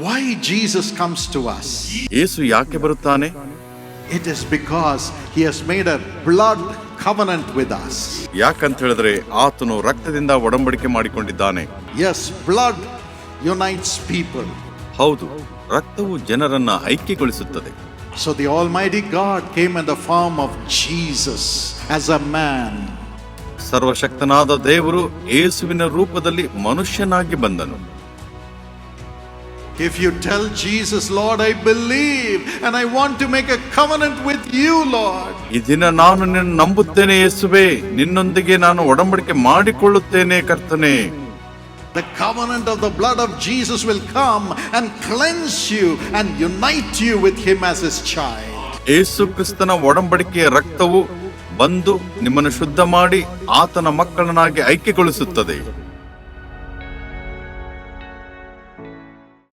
Why Jesus comes to us? ಯೇಸು ಯಾಕೆ ಬರುತ್ತಾನೆ It is because he has made a blood covenant with us. ಯಾಕಂತ ಹೇಳಿದ್ರೆ ಆತನು ರಕ್ತದಿಂದ ಒಡಂಬಡಿಕೆ ಮಾಡಿಕೊಂಡಿದ್ದಾನೆ Yes, blood unites people. ಹೌದು ರಕ್ತವು ಜನರನ್ನ ಐಕ್ಯಗೊಳಿಸುತ್ತದೆ So the Almighty God came in the form of Jesus as a man. ಸರ್ವಶಕ್ತನಾದ ದೇವರು ಯೇಸುವಿನ ರೂಪದಲ್ಲಿ ಮನುಷ್ಯನಾಗಿ ಬಂದನು If you tell Jesus, Lord, I believe and I want to make a covenant with you, Lord. ಈ ದಿನ ನಾನು ನಿನ್ನ ನಂಬುತ್ತೇನೆ ಯೇಸುವೆ ನಿನ್ನೊಂದಿಗೆ ನಾನು ಒಡಂಬಡಿಕೆ ಮಾಡಿಕೊಳ್ಳುತ್ತೇನೆ ಕರ್ತನೆ The covenant of the blood of Jesus will come and cleanse you and unite you with him as his child. ಯೇಸು ಕ್ರಿಸ್ತನ ಒಡಂಬಡಿಕೆಯ ರಕ್ತವು ಬಂದು ನಿಮ್ಮನ್ನು ಶುದ್ಧ ಮಾಡಿ ಆತನ ಮಕ್ಕಳನ್ನಾಗಿ ಐಕ್ಯಗೊಳಿಸುತ್ತದೆ